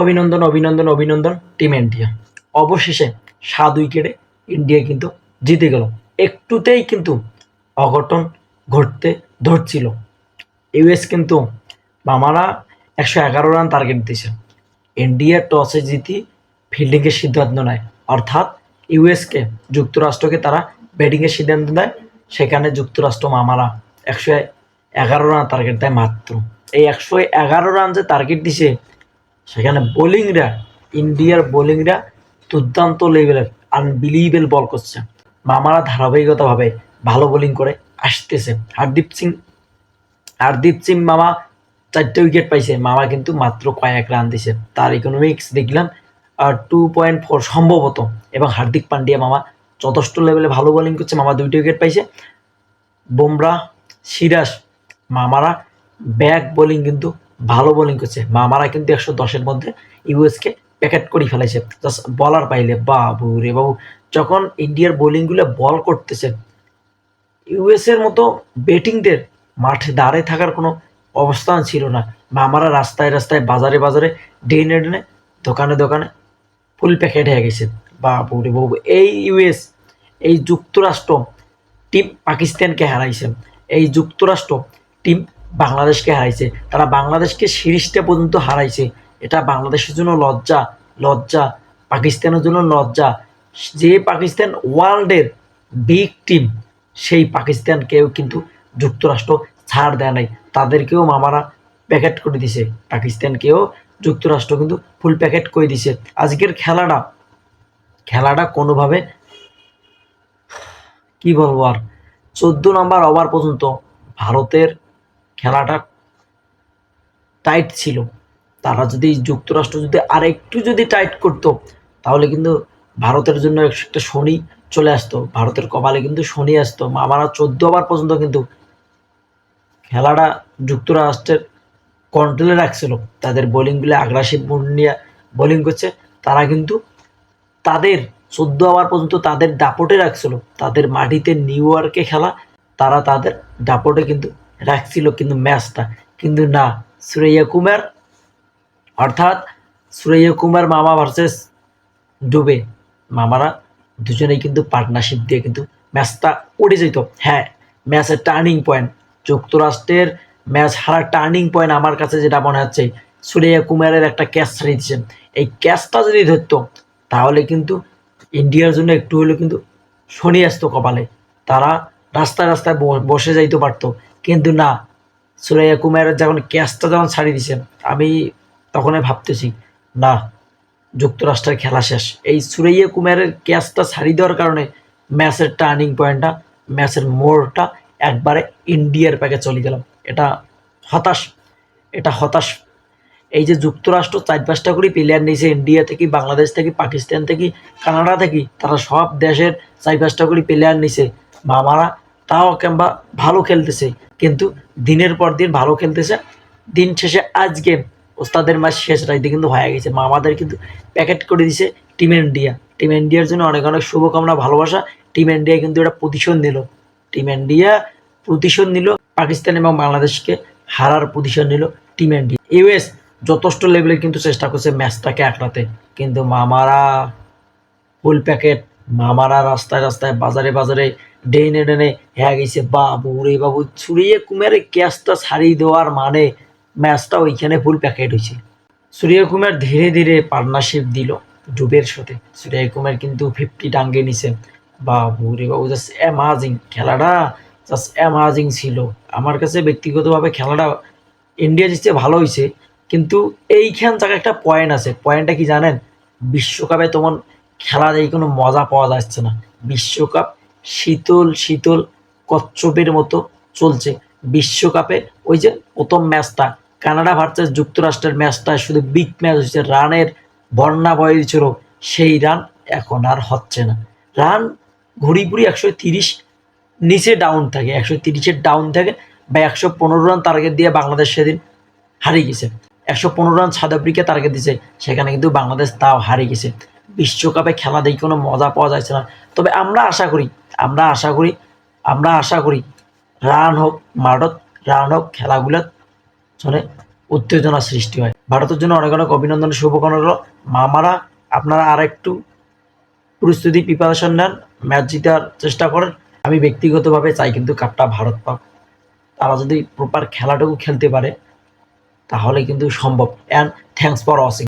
অভিনন্দন অভিনন্দন অভিনন্দন টিম ইন্ডিয়া অবশেষে সাত উইকেটে ইন্ডিয়া কিন্তু জিতে গেল। একটুতেই কিন্তু অঘটন ঘটতে ধরছিল। ইউএস কিন্তু মামারা একশো এগারো রান টার্গেট দিয়েছে। ইন্ডিয়া টসে জিতি ফিল্ডিংয়ের সিদ্ধান্ত নেয়। অর্থাৎ ইউএসকে যুক্তরাষ্ট্রকে তারা ব্যাটিংয়ের সিদ্ধান্ত দেয়। সেখানে যুক্তরাষ্ট্র মামারা একশো এগারো রান টার্গেট দেয় মাত্র। এই একশো এগারো রান যে টার্গেট দিছে সেখানে বোলিংরা, ইন্ডিয়ার বোলিংরা দুর্দান্ত লেভেলের আনবিলিভেবল বল করছে। মামারা ধারাবাহিকতাভাবে ভালো বোলিং করে আসতেছে। হারদীপ সিং হারদীপ সিং মামা চারটে উইকেট পাইছে। মামা কিন্তু মাত্র কয়েক রান দিছে। তার ইকোনমিক্স দেখলাম টু পয়েন্ট ফোর সম্ভবত। এবং হার্দিক পান্ডিয়া মামা যথেষ্ট লেভেলে ভালো বোলিং করছে। মামা দুইটা উইকেট পাইছে। বুমরা, সিরাজ মামারা ব্যাক বোলিং কিন্তু ভালো বোলিং করছে। মামারা কিন্তু একশো দশের মধ্যে ইউএসকে প্যাকেট করে ফেলাইছে জাস্ট বলার পাইলে বাবু রে বাবু। যখন ইন্ডিয়ার বোলিংগুলো বল করতেছে ইউএসের মতো ব্যাটিংদের মাঠে দাঁড়িয়ে থাকার কোনো অবস্থান ছিল না। মামারা রাস্তায় রাস্তায়, বাজারে বাজারে, ডেনে ডেনে, দোকানে দোকানে ফুল প্যাকেট হয়ে গেছে। বাবু রে বাবু, এই ইউএস এই যুক্তরাষ্ট্র টিম পাকিস্তানকে হারাইছে। এই যুক্তরাষ্ট্র টিম বাংলাদেশকে হারাইছে। তারা বাংলাদেশকে সিরিজটা পর্যন্ত হারাইছে। এটা বাংলাদেশের জন্য লজ্জা লজ্জা, পাকিস্তানের জন্য লজ্জা। যে পাকিস্তান ওয়ার্ল্ডের বিগ টিম সেই পাকিস্তানকেও কিন্তু যুক্তরাষ্ট্র ছাড় দেয় নাই। তাদেরকেও মামারা প্যাকেট করে দিছে। পাকিস্তানকেও যুক্তরাষ্ট্র কিন্তু ফুল প্যাকেট করে দিছে। আজকের খেলাটা খেলাটা কোনোভাবে কি বলব আর? চোদ্দ নম্বর ওভার পর্যন্ত ভারতের খেলাটা টাইট ছিল। তারা যদি যুক্তরাষ্ট্র যদি আর একটু যদি টাইট করতো, তাহলে কিন্তু ভারতের জন্য একটা শনি চলে আসতো। ভারতের কপালে কিন্তু শনি আসতো। মামারা চোদ্দ ওভার পর্যন্ত কিন্তু খেলাটা যুক্তরাষ্ট্রের কন্ট্রোলে রাখছিল। তাদের বোলিংগুলো আগ্রাসিভ মুড নিয়ে বোলিং করছে। তারা কিন্তু তাদের চোদ্দ ওভার পর্যন্ত তাদের দাপটে রাখছিল। তাদের মাটিতে নিউ ইয়র্কে খেলা, তারা তাদের দাপটে কিন্তু রাখছিল কিন্তু ম্যাচটা। কিন্তু না, সুরাইয়া কুমার, অর্থাৎ সুরাইয়া কুমার মামা ভার্সেস ডুবে। মামারা দুজনেই কিন্তু পার্টনারশিপ দিয়ে কিন্তু ম্যাচটা উঠে যেত। হ্যাঁ ম্যাচের টার্নিং পয়েন্ট যুক্তরাষ্ট্রের ম্যাচ হারার টার্নিং পয়েন্ট আমার কাছে যেটা মনে হচ্ছে সুরিয়া কুমারের একটা ক্যাচ ছেড়ে এই ক্যাচটা যদি ধরতো, তাহলে কিন্তু ইন্ডিয়ার জন্য একটু হলেও কিন্তু শনি আসতো কপালে। তারা রাস্তায় রাস্তায় বসে যাইতে পারতো। কিন্তু না, সুরাইয়া কুমারের যখন ক্যাচটা যখন ছাড়িয়ে দিছে, আমি তখনই ভাবতেছি, না, যুক্তরাষ্ট্রের খেলা শেষ। এই সুরাইয়া কুমারের ক্যাচটা ছাড়িয়ে দেওয়ার কারণে ম্যাচের টার্নিং পয়েন্টটা, ম্যাচের মোড়টা একবারে ইন্ডিয়ার প্যাকে চলে গেলাম। এটা হতাশ এটা হতাশ। এই যে যুক্তরাষ্ট্র চার পাঁচটা করে প্লেয়ার নিয়েছে, ইন্ডিয়া থেকে, বাংলাদেশ থেকে, পাকিস্তান থেকে, কানাডা থেকে, তারা সব দেশের চার পাঁচটা করে প্লেয়ার নিয়েছে। মামারা তাও কিংবা ভালো খেলতেছে। কিন্তু দিনের পর দিন ভালো খেলতেছে। দিন শেষে আজকে ওস্তাদের ম্যাচ শেষ রাইতে কিন্তু হয়ে গেছে। মামাদের কিন্তু প্যাকেট করে দিছে টিম ইন্ডিয়া। টিম ইন্ডিয়ার জন্য অনেক অনেক শুভকামনা, ভালোবাসা। টিম ইন্ডিয়া কিন্তু এটা প্রতিশোধ নিল। টিম ইন্ডিয়া প্রতিশোধ নিল। পাকিস্তান এবং বাংলাদেশকে হারার প্রতিশোধ নিল টিম ইন্ডিয়া। ইউএস যথেষ্ট লেভেলে কিন্তু চেষ্টা করছে ম্যাচটাকে আঁকড়াতে। কিন্তু মামারা ফুল প্যাকেট মামারা রাস্তায় রাস্তায় বাজারে বাজারে ডেনে ডেনে হ্যাঁ গেছে, বাবু রে বাবু ছুড়িয়ে কুমারে ক্যাচটা ছাড়িয়ে দেওয়ার মানে ম্যাচটা ওইখানে ফুল প্যাকেট হয়েছে। সূর্য কুমার ধীরে ধীরে পার্টনারশিপ দিল ডুবের সাথে। সূর্য কুমার কিন্তু ফিফটি টাঙ্গে নিছে। বাবু রে বাবু জাস্ট অ্যামাজিং খেলাটা জাস্ট অ্যামাজিং ছিল। আমার কাছে ব্যক্তিগতভাবে খেলাটা ইন্ডিয়া জিতছে, ভালো হয়েছে। কিন্তু এইখান থেকে একটা পয়েন্ট আছে। পয়েন্টটা কি জানেন? বিশ্বকাপে তোমার খেলা দিয়ে কোনো মজা পাওয়া যাচ্ছে না। বিশ্বকাপ শীতল শীতল কচ্ছপের মতো চলছে বিশ্বকাপে। ওই যে প্রথম ম্যাচটা, কানাডা ভার্সেস যুক্তরাষ্ট্রের ম্যাচটা, শুধু বিগ ম্যাচ হচ্ছে রানের বন্যা বয়ে ছিল, সেই রান এখন আর হচ্ছে না। রান ঘুরি ঘুরি একশো তিরিশ নিচে ডাউন থাকে, একশো তিরিশের ডাউন থাকে বা একশো পনেরো রান টার্গেট দিয়ে বাংলাদেশ সেদিন হারিয়ে গেছে। একশো পনেরো রান সাউথ আফ্রিকা টার্গেট দিছে, সেখানে কিন্তু বাংলাদেশ তাও হারিয়ে গেছে। বিশ্বকাপে খেলা দেখে কোনো মজা পাওয়া যাচ্ছে না। তবে আমরা আশা করি আমরা আশা করি, আমরা আশা করি রান হোক মারত, রান হোক খেলাগুলো যেন উত্তেজনা সৃষ্টি হয়। ভারতের জন্য অনেক অনেক অভিনন্দন, শুভকামনা রইল। মামারা, আপনারা আর একটু প্রস্তুতি প্রিপারেশন নেন ম্যাচ জিতার চেষ্টা করেন। আমি ব্যক্তিগতভাবে চাই কিন্তু কাপটা ভারত পাক। তারা যদি প্রপার খেলাটুকু খেলতে পারে, তাহলে কিন্তু সম্ভব। And thanks for watching